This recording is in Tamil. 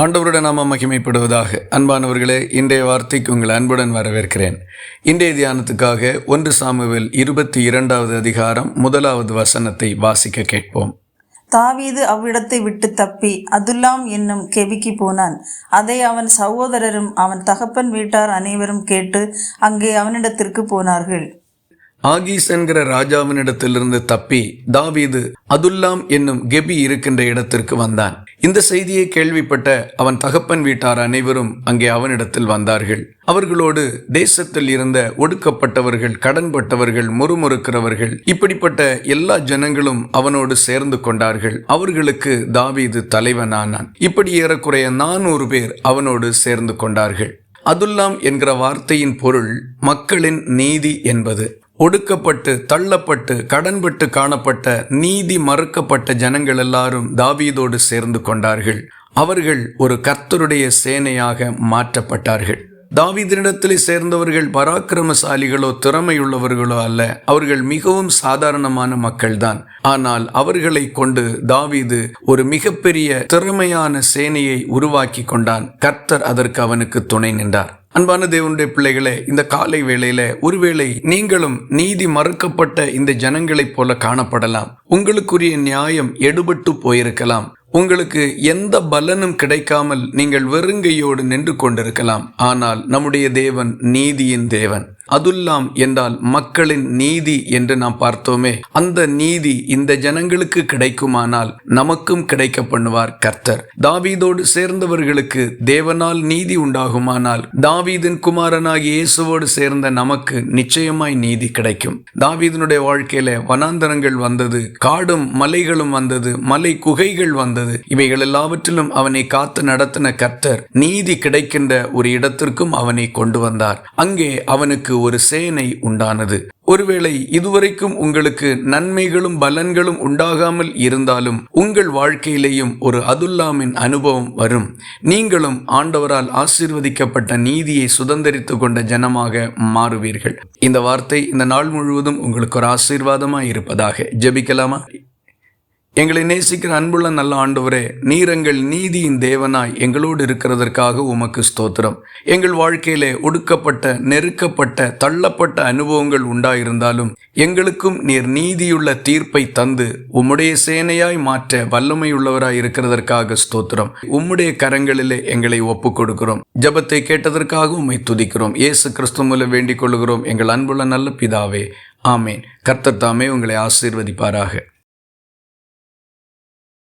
ஆண்டவருடன் நாம மகிமைப்படுவதாக. அன்பானவர்களே இன்றைய வார்த்தைக்கு உங்கள் அன்புடன் வரவேற்கிறேன். இன்றைய தியானத்துக்காக ஒன்று சாமுவில் இருபத்தி இரண்டாவது அதிகாரம் முதலாவது வசனத்தை வாசிக்க கேட்போம். தாவீது அவ்விடத்தை விட்டு தப்பி அதுல்லாம் என்னும் கெபிக்கு போனான். அதை அவன் சகோதரரும் அவன் தகப்பன் வீட்டார் அனைவரும் கேட்டு அங்கே அவனிடத்திற்கு போனார்கள். ஆகீஸ் என்கிற ராஜாவினிடத்திலிருந்து தப்பி தாவீது அதுல்லாம் என்னும் கெபி இருக்கின்ற இடத்திற்கு வந்தான். இந்த செய்தியை கேள்விப்பட்ட அவன் தகப்பன் வீட்டார் அனைவரும் அங்கே அவனிடத்தில் வந்தார்கள். அவர்களோடு தேசத்தில் இருந்த ஒடுக்கப்பட்டவர்கள் கடன்பட்டவர்கள் முறுமுறுக்கிறவர்கள் இப்படிப்பட்ட எல்லா ஜனங்களும் அவனோடு சேர்ந்து கொண்டார்கள். அவர்களுக்கு தாவீது தலைவனானான். இப்படி ஏறக்குறைய நானூறு பேர் அவனோடு சேர்ந்து கொண்டார்கள். அதுல்லாம் என்கிற வார்த்தையின் பொருள் மக்களின் நீதி என்பது. ஒடுக்கப்பட்டு தள்ளப்பட்டு கடன்பட்டு காணப்பட்ட நீதி மறுக்கப்பட்ட ஜனங்கள் எல்லாரும் தாவீதோடு சேர்ந்து கொண்டார்கள். அவர்கள் ஒரு கர்த்தருடைய சேனையாக மாற்றப்பட்டார்கள். தாவீதினிடத்திலே சேர்ந்தவர்கள் பராக்கிரமசாலிகளோ திறமையுள்ளவர்களோ அல்ல. அவர்கள் மிகவும் சாதாரணமான மக்கள்தான். ஆனால் அவர்களை கொண்டு தாவீது ஒரு மிகப்பெரிய திறமையான சேனையை உருவாக்கி கொண்டான். கர்த்தர் அதற்கு அவனுக்கு துணை நின்றார். அன்பான தேவனுடைய பிள்ளைகளே இந்த காலை வேளையில ஒருவேளை நீங்களும் நீதி மறுக்கப்பட்ட இந்த ஜனங்களைப் போல காணப்படலாம். உங்களுக்குரிய நியாயம் எடுபட்டு போயிருக்கலாம். உங்களுக்கு எந்த பலனும் கிடைக்காமல் நீங்கள் வெறுங்கையோடு நின்று கொண்டிருக்கலாம். ஆனால் நம்முடைய தேவன் நீதியின் தேவன். அதுல்லாம் என்றால் மக்களின் நீதி என்று நாம் பார்த்தோமே. அந்த நீதி இந்த ஜனங்களுக்கு கிடைக்குமானால் நமக்கும் கிடைக்க பண்ணுவார் கர்த்தர். தாவீதோடு சேர்ந்தவர்களுக்கு தேவனால் நீதி உண்டாகுமானால் தாவீதின் குமாரனாகி இயேசுவோடு சேர்ந்த நமக்கு நிச்சயமாய் நீதி கிடைக்கும். தாவீதனுடைய வாழ்க்கையில வனாந்தரங்கள் வந்தது காடும் மலைகளும் வந்தது மலை குகைகள் வந்தது. இவைகள் எல்லாவற்றிலும் அவனை காத்து நடத்தின கர்த்தர் நீதி கிடைக்கின்ற ஒரு இடத்திற்கும் அவனை கொண்டு வந்தார். அங்கே அவனுக்கு ஒரு சேனை உண்டானது. ஒருவேளை இதுவரைக்கும் உங்களுக்கு நன்மைகளும் பலன்களும் உண்டாகாமல் இருந்தாலும் உங்கள் வாழ்க்கையிலேயும் ஒரு அதுல்லாமின் அனுபவம் வரும். நீங்களும் ஆண்டவரால் ஆசீர்வதிக்கப்பட்ட நீதியை சுதந்திரித்து கொண்ட ஜனமாக மாறுவீர்கள். இந்த வார்த்தை இந்த நாள் முழுவதும் உங்களுக்கு ஒரு ஆசீர்வாதமாக இருப்பதாக ஜெபிக்கலாமா? எங்களை நேசிக்கிற அன்புள்ள நல்ல ஆண்டவரே நீர் எங்கள் நீதியின் தேவனாய் எங்களோடு இருக்கிறதற்காக உமக்கு ஸ்தோத்திரம். எங்கள் வாழ்க்கையிலே ஒடுக்கப்பட்ட நெருக்கப்பட்ட தள்ளப்பட்ட அனுபவங்கள் உண்டாயிருந்தாலும் எங்களுக்கும் நீர் நீதியுள்ள தீர்ப்பை தந்து உம்முடைய சேனையாய் மாற்ற வல்லமையுள்ளவராய் இருக்கிறதற்காக ஸ்தோத்திரம். உம்முடைய கரங்களிலே எங்களை ஒப்புக் கொடுக்கிறோம் ஜபத்தை கேட்டதற்காக உம்மை துதிக்கிறோம். இயேசு கிறிஸ்து மூலம் வேண்டிக் கொள்கிறோம் எங்கள் அன்புள்ள நல்ல பிதாவே ஆமேன். கர்த்தர் தாமே உங்களை ஆசீர்வதிப்பாராக.